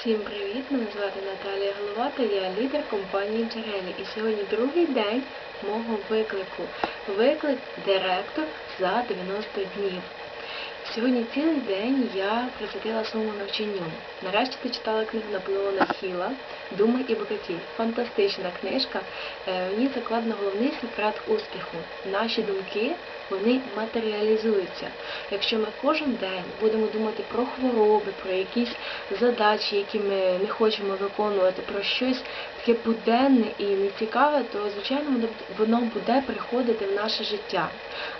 Всім привіт! Мене звати Наталія Головата, я лідер компанії Джерелі. І сьогодні другий день мого виклику. Виклик директор за 90 днів. Сьогодні цілий день я присвятила своєму навчанню. Нарешті дочитала книгу Наполеона Хіла Думи і букаки. Фантастична книжка. Е, В ній закладено головний секрет успіху. Наші думки вони матеріалізуються. Якщо ми кожен день будемо думати про хвороби, про якісь задачі, які ми не хочемо виконувати, про щось таке буденне і нецікаве, то звичайно воно буде приходити в наше життя.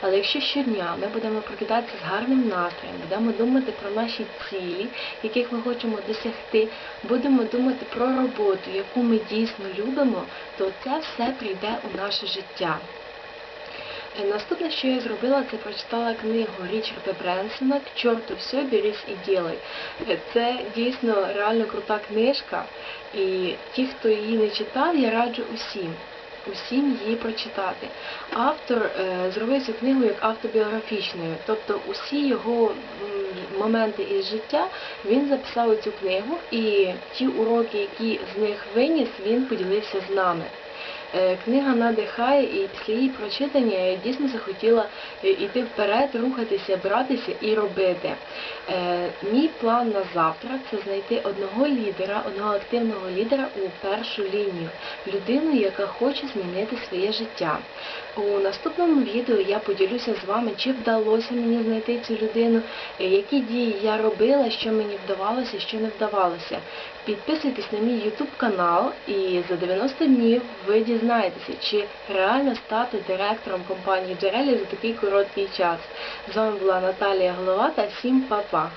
Але якщо щодня ми будемо прокидатися з гарним настроєм, будемо думати про наші цілі, яких ми хочемо досягти, будемо думати про роботу, яку ми дійсно любимо, то це все прийде у наше життя. Е, Наступне, що я зробила, це прочитала книгу Річарда Бренсона «К чорту все, берись і ділай». Е, Це дійсно реально крута книжка, і ті, хто її не читав, я раджу усім. Усім її прочитати. Автор е, зробив цю книгу як автобіографічною, тобто усі його моменти із життя він записав у цю книгу, і ті уроки, які з них виніс, він поділився з нами. Е, Книга надихає, і після її прочитання я дійсно захотіла е, йти вперед, рухатися, братися і робити. Е, Мій план на завтра це знайти одного лідера, одного активного лідера у першу лінію, людину, яка хоче змінити своє життя. У наступному відео я поділюся з вами, чи вдалося мені знайти цю людину, е, які дії я робила, що мені вдавалося, що не вдавалося. Підписуйтесь на мій YouTube канал і за 90 днів ви дізнаєтеся, чи реально стати директором компанії Джерелі за такий короткий час. З вами була Наталія Головата. Всім па-па!